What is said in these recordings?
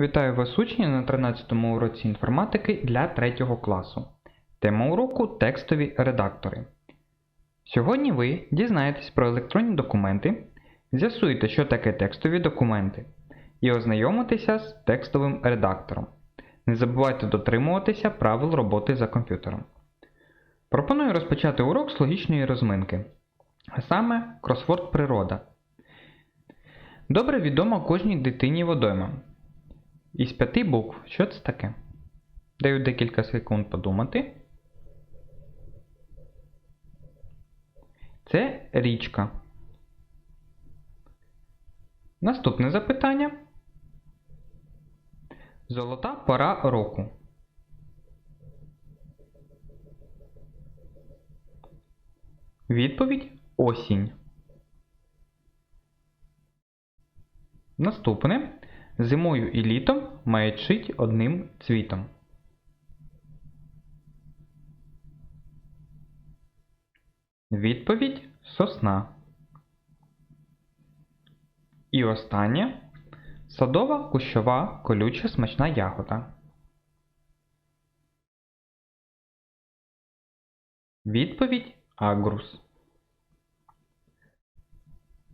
Вітаю вас, учні, на 13 уроці інформатики для 3 класу. Тема уроку текстові редактори. Сьогодні ви дізнаєтесь про електронні документи, з'ясуєте, що таке текстові документи, і ознайомитеся з текстовим редактором. Не забувайте дотримуватися правил роботи за комп'ютером. Пропоную розпочати урок з логічної розминки, а саме кросворд природа. Добре відома кожній дитині водойма. Із п'яти букв. Що це таке? Даю декілька секунд подумати. Це річка. Наступне запитання. Золота пора року. Відповідь осінь. Наступне. Зимою і літом маячить одним цвітом. Відповідь сосна. І останнє садова кущова колюча смачна ягода. Відповідь агрус.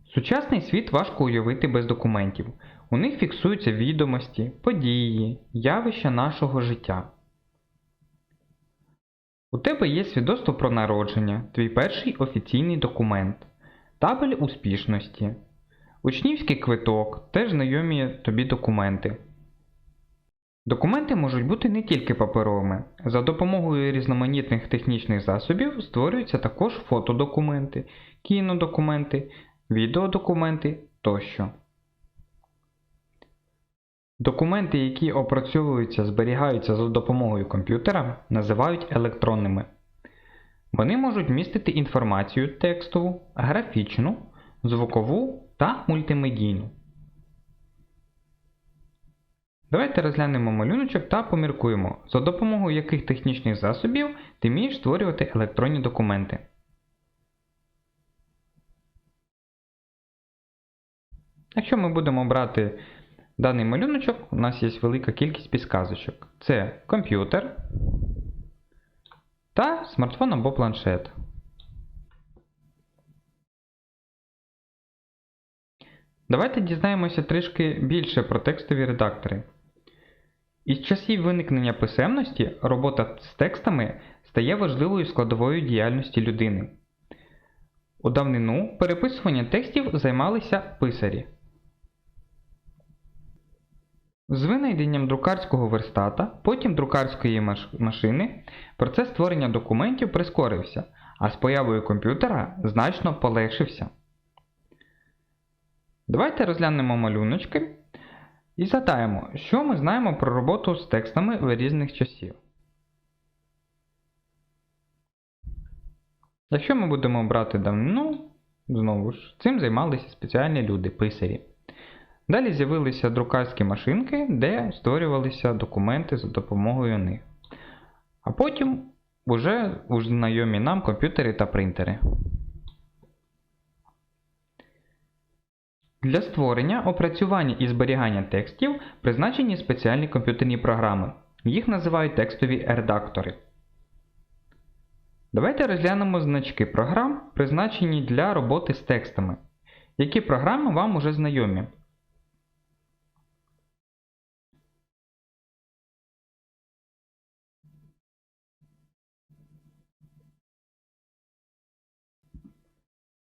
Сучасний світ важко уявити без документів. У них фіксуються відомості, події, явища нашого життя. У тебе є свідоцтво про народження, твій перший офіційний документ, табель успішності, учнівський квиток, теж знайомі тобі документи. Документи можуть бути не тільки паперовими. За допомогою різноманітних технічних засобів створюються також фотодокументи, кінодокументи, відеодокументи тощо. Документи, які опрацьовуються, зберігаються за допомогою комп'ютера, називають електронними. Вони можуть містити інформацію текстову, графічну, звукову та мультимедійну. Давайте розглянемо малюночок та поміркуємо, за допомогою яких технічних засобів ти вмієш створювати електронні документи. Якщо ми будемо брати даний малюночок, у нас є велика кількість підказочок. Це комп'ютер та смартфон або планшет. Давайте дізнаємося трішки більше про текстові редактори. Із часів виникнення писемності робота з текстами стає важливою складовою діяльності людини. У давнину переписування текстів займалися писарі. З винайденням друкарського верстата, потім друкарської маш машини, процес створення документів прискорився, а з появою комп'ютера значно полегшився. Давайте розглянемо малюночки і згадаємо, що ми знаємо про роботу з текстами в різних часів. Якщо ми будемо брати давнину, знову ж, цим займалися спеціальні люди, писарі. Далі з'явилися друкарські машинки, де створювалися документи за допомогою них. А потім вже знайомі нам комп'ютери та принтери. Для створення, опрацювання і зберігання текстів призначені спеціальні комп'ютерні програми. Їх називають текстові редактори. Давайте розглянемо значки програм, призначені для роботи з текстами. Які програми вам уже знайомі?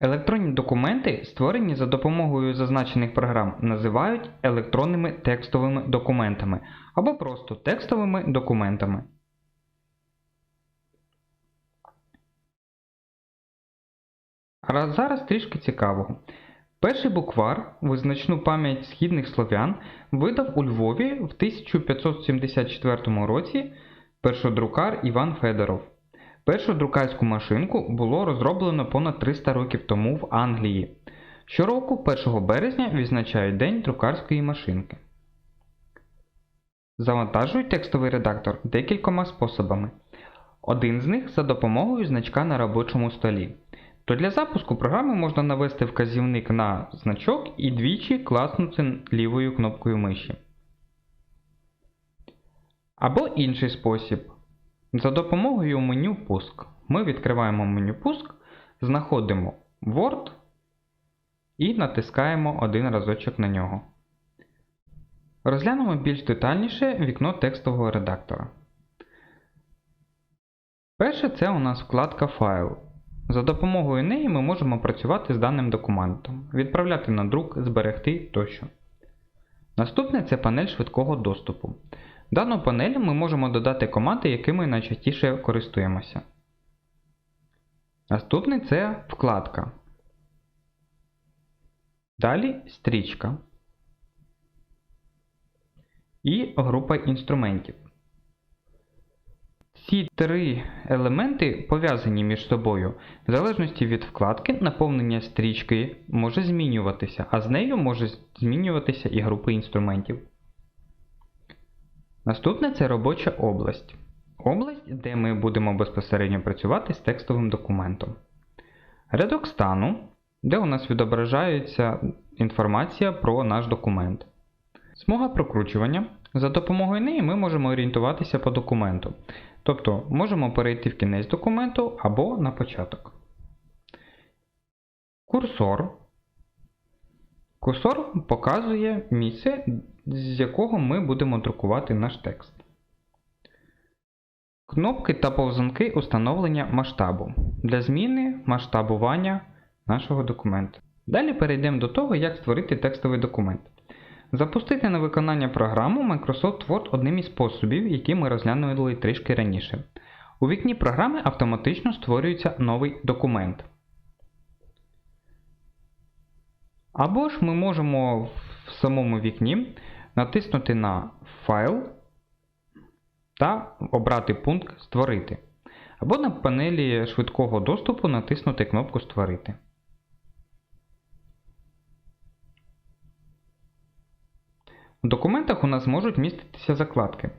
Електронні документи, створені за допомогою зазначених програм, називають електронними текстовими документами або просто текстовими документами. А зараз трішки цікавого. Перший буквар, визначну пам'ять східних слов'ян, видав у Львові в 1574 році першодрукар Іван Федоров. Першу друкарську машинку було розроблено понад 300 років тому в Англії. Щороку 1 березня відзначають День друкарської машинки. Завантажують текстовий редактор декількома способами. Один з них за допомогою значка на робочому столі. То для запуску програми можна навести вказівник на значок і двічі класнути лівою кнопкою миші. Або інший спосіб. За допомогою меню Пуск. Ми відкриваємо меню Пуск, знаходимо Word і натискаємо один разочок на нього. Розглянемо більш детальніше вікно текстового редактора. Перше це у нас вкладка Файл. За допомогою неї ми можемо працювати з даним документом, відправляти на друк, зберегти тощо. Наступне це панель швидкого доступу. Дану панель ми можемо додати команди, якими найчастіше користуємося. Наступне це вкладка. Далі стрічка. І група інструментів. Ці три елементи пов'язані між собою. В залежності від вкладки, наповнення стрічки може змінюватися, а з нею може змінюватися і групи інструментів. Наступне це робоча область. Область, де ми будемо безпосередньо працювати з текстовим документом. Рядок стану, де у нас відображається інформація про наш документ. Смуга прокручування. За допомогою неї ми можемо орієнтуватися по документу. Тобто можемо перейти в кінець документу або на початок. Курсор. Курсор показує місце, з якого ми будемо друкувати наш текст. Кнопки та повзунки установлення масштабу для зміни масштабування нашого документу. Далі перейдемо до того, як створити текстовий документ. Запустити на виконання програму Microsoft Word одним із способів, які ми розглянули трішки раніше. У вікні програми автоматично створюється новий документ. Або ж ми можемо в самому вікні натиснути на Файл та обрати пункт Створити. Або на панелі швидкого доступу натиснути кнопку Створити. В документах у нас можуть міститися закладки.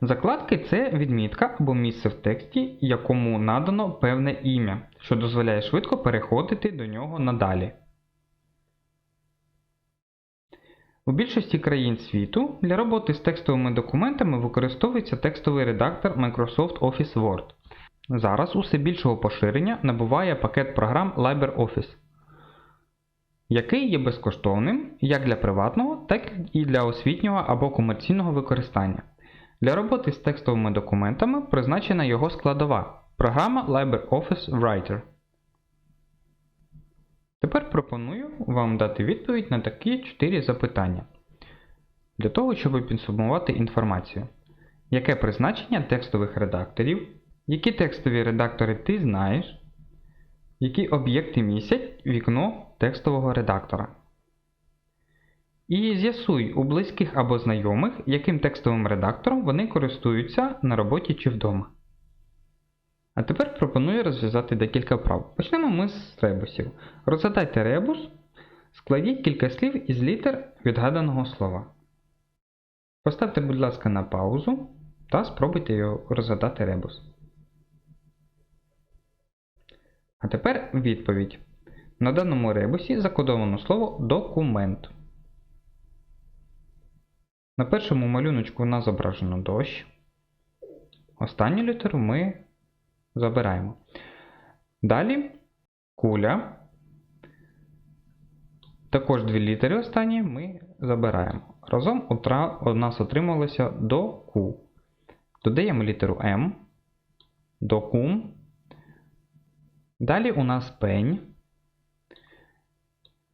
Закладки це відмітка або місце в тексті, якому надано певне ім'я, що дозволяє швидко переходити до нього надалі. У більшості країн світу для роботи з текстовими документами використовується текстовий редактор Microsoft Office Word. Зараз усе більшого поширення набуває пакет програм LibreOffice який є безкоштовним як для приватного, так і для освітнього або комерційного використання. Для роботи з текстовими документами призначена його складова програма LibreOffice Writer. Тепер пропоную вам дати відповідь на такі 4 запитання. Для того, щоб підсумувати інформацію. Яке призначення текстових редакторів? Які текстові редактори ти знаєш? Які об'єкти містять вікно текстового редактора. І з'ясуй у близьких або знайомих, яким текстовим редактором вони користуються на роботі чи вдома. А тепер пропоную розв'язати декілька вправ. Почнемо ми з ребусів. Розгадайте ребус, складіть кілька слів із літер відгаданого слова. Поставте, будь ласка, на паузу та спробуйте його розгадати ребус. А тепер відповідь. На даному ребусі закодовано слово документ. На першому малюночку у нас зображено дощ. Останню літеру ми забираємо. Далі куля. Також дві літери останні ми забираємо. Разом у нас отрималося до доку. Додаємо літеру М, докум. Далі у нас пень.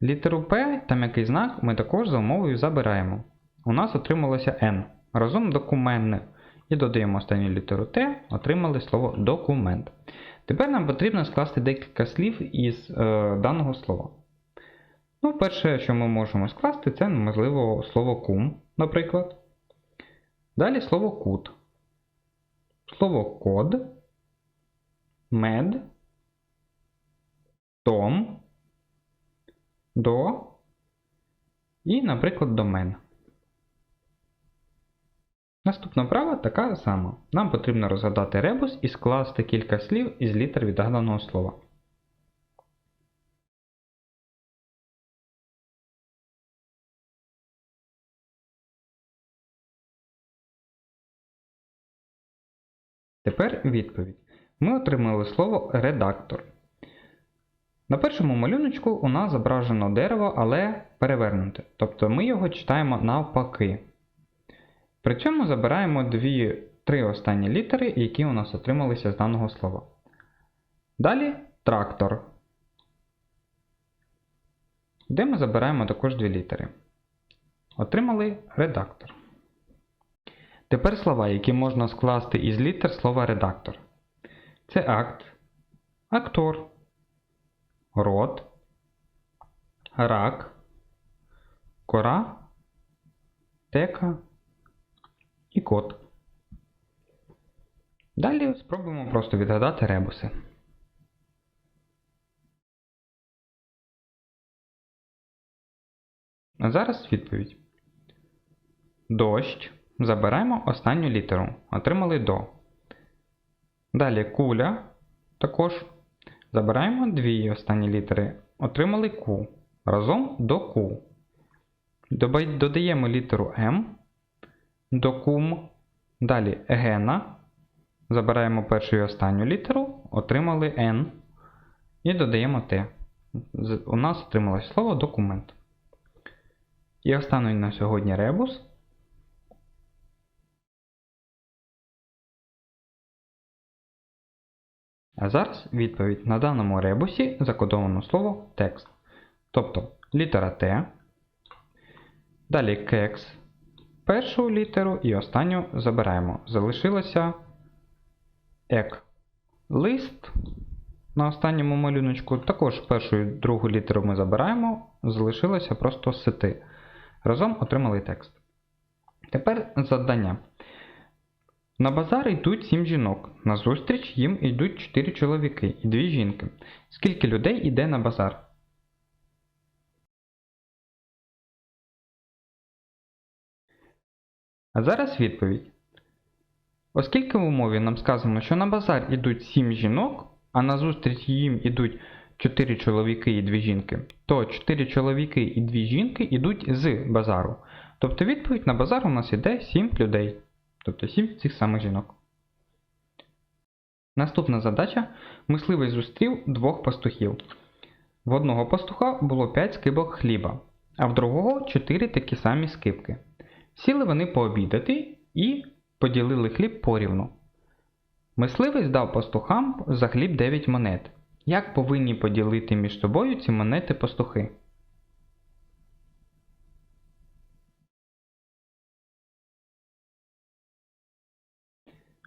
Літеру П та м'який знак ми також за умовою забираємо. У нас отрималося N. Разом документне. І додаємо останню літеру Т, отримали слово документ. Тепер нам потрібно скласти декілька слів із е, даного слова. Ну, Перше, що ми можемо скласти, це, можливо, слово кум, наприклад. Далі слово кут. Слово код, мед, том до і, наприклад, домен. Наступна вправа така сама. Нам потрібно розгадати ребус і скласти кілька слів із літер відгаданого слова. Тепер відповідь. Ми отримали слово редактор. На першому малюночку у нас зображено дерево, але перевернуте. Тобто ми його читаємо навпаки. При цьому забираємо дві, три останні літери, які у нас отрималися з даного слова. Далі трактор. Де ми забираємо також дві літери. Отримали редактор. Тепер слова, які можна скласти із літер слова редактор. Це акт, актор, рот, рак, кора, тека і кот. Далі спробуємо просто відгадати ребуси. А зараз відповідь. Дощ. Забираємо останню літеру. Отримали до. Далі куля. Також забираємо дві останні літери. Отримали ку. Разом до ку. Додаємо літеру М. До кум. Далі гена. Забираємо першу і останню літеру. Отримали Н. І додаємо Т. У нас отрималось слово документ. І останній на сьогодні ребус. А зараз відповідь на даному ребусі закодовано слово текст. Тобто літера Т. Далі кекс. Першу літеру і останню забираємо. Залишилося ек. Лист на останньому малюночку. Також першу і другу літеру ми забираємо. Залишилося просто сити. Разом отримали текст. Тепер завдання. На базар йдуть сім жінок. На зустріч їм йдуть чотири чоловіки і дві жінки. Скільки людей йде на базар? А зараз відповідь. Оскільки в умові нам сказано, що на базар йдуть сім жінок, а на зустріч їм йдуть 4 чоловіки і 2 жінки, то 4 чоловіки і 2 жінки йдуть з базару. Тобто відповідь на базар у нас йде 7 людей. Тобто 7 цих самих жінок. Наступна задача. Мисливий зустрів двох пастухів. В одного пастуха було 5 скибок хліба, а в другого 4 такі самі скибки. Сіли вони пообідати і поділили хліб порівну. Мисливець дав пастухам за хліб 9 монет. Як повинні поділити між собою ці монети пастухи?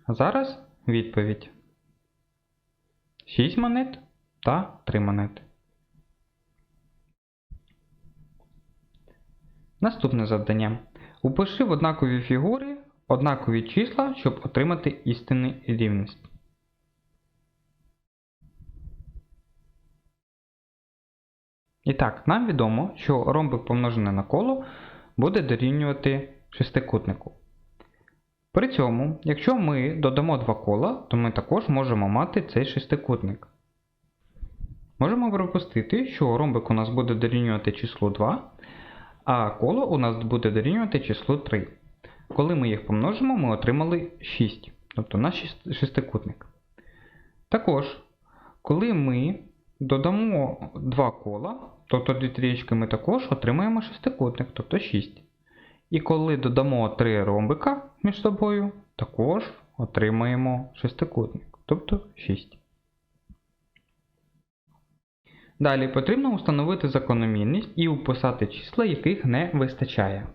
А зараз відповідь. 6 монет та 3 монети. Наступне завдання. Упиши в однакові фігури однакові числа, щоб отримати істинну рівність. І так, нам відомо, що ромбик помножене на коло буде дорівнювати шестикутнику. При цьому, якщо ми додамо два кола, то ми також можемо мати цей шестикутник. Можемо припустити, що ромбик у нас буде дорівнювати числу 2, а коло у нас буде дорівнювати числу 3. Коли ми їх помножимо, ми отримали 6, тобто наш шестикутник. Також, коли ми додамо два кола, тобто дві трієчки, ми також отримаємо шестикутник, тобто 6. І коли додамо три ромбика між собою, також отримаємо шестикутник, тобто 6. Далі потрібно встановити закономірність і вписати числа, яких не вистачає.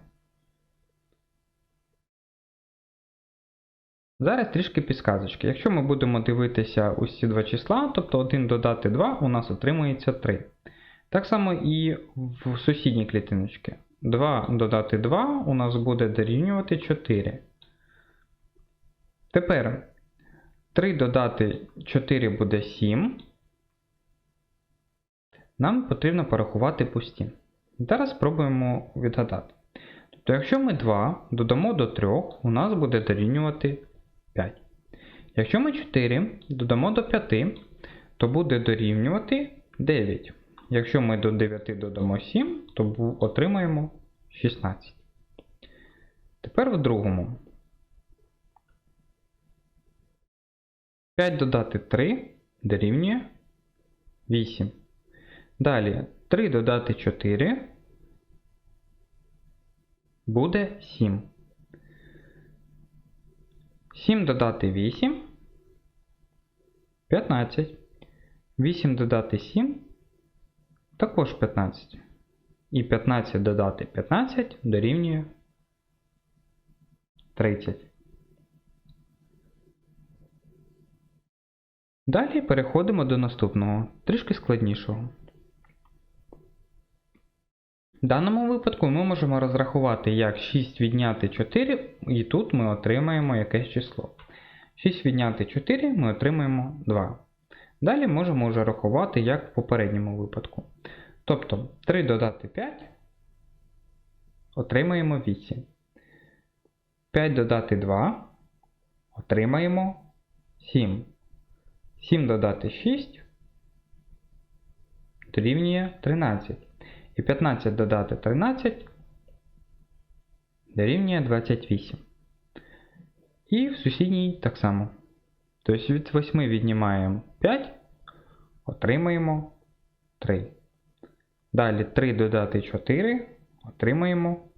Зараз трішки підсказочки. Якщо ми будемо дивитися усі два числа, тобто 1 додати 2, у нас отримується 3. Так само і в сусідній клітиночці. 2 додати 2 у нас буде дорівнювати 4. Тепер 3 додати 4 буде 7. Нам потрібно порахувати пусті. Зараз спробуємо відгадати. Тобто, якщо ми 2 додамо до 3, у нас буде дорівнювати 5. Якщо ми 4 додамо до 5, то буде дорівнювати 9. Якщо ми до 9 додамо 7, то отримаємо 16. Тепер в другому. 5 додати 3 дорівнює 8. Далі 3 додати 4 буде 7. 7 додати 8 15. 8 додати 7 також 15. І 15 додати 15 дорівнює 30. Далі переходимо до наступного, трішки складнішого. В даному випадку ми можемо розрахувати, як 6 відняти 4, і тут ми отримаємо якесь число. 6 відняти 4 ми отримаємо 2. Далі можемо вже рахувати, як в попередньому випадку. Тобто 3 додати 5 отримаємо 8. 5 додати 2 отримаємо 7. 7 додати 6 дорівнює 13. І 15 додати 13 дорівнює 28. І в сусідній так само. Тобто від 8 віднімаємо 5, отримаємо 3. Далі 3 додати 4, отримаємо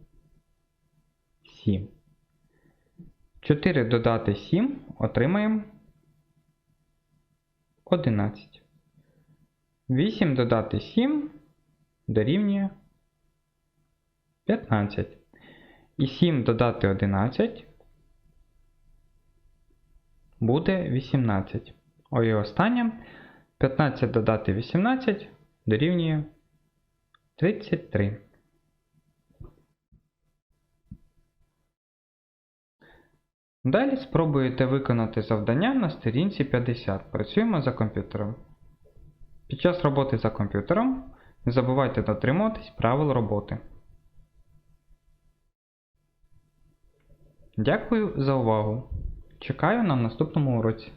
7. 4 додати 7, отримаємо 11. 8 додати 7 дорівнює 15. І 7 додати 11 буде 18. Ой, і останнє 15 додати 18 дорівнює 33. Далі спробуєте виконати завдання на сторінці 50. Працюємо за комп'ютером. Під час роботи за комп'ютером не забувайте дотримуватись правил роботи. Дякую за увагу. Чекаю на наступному уроці.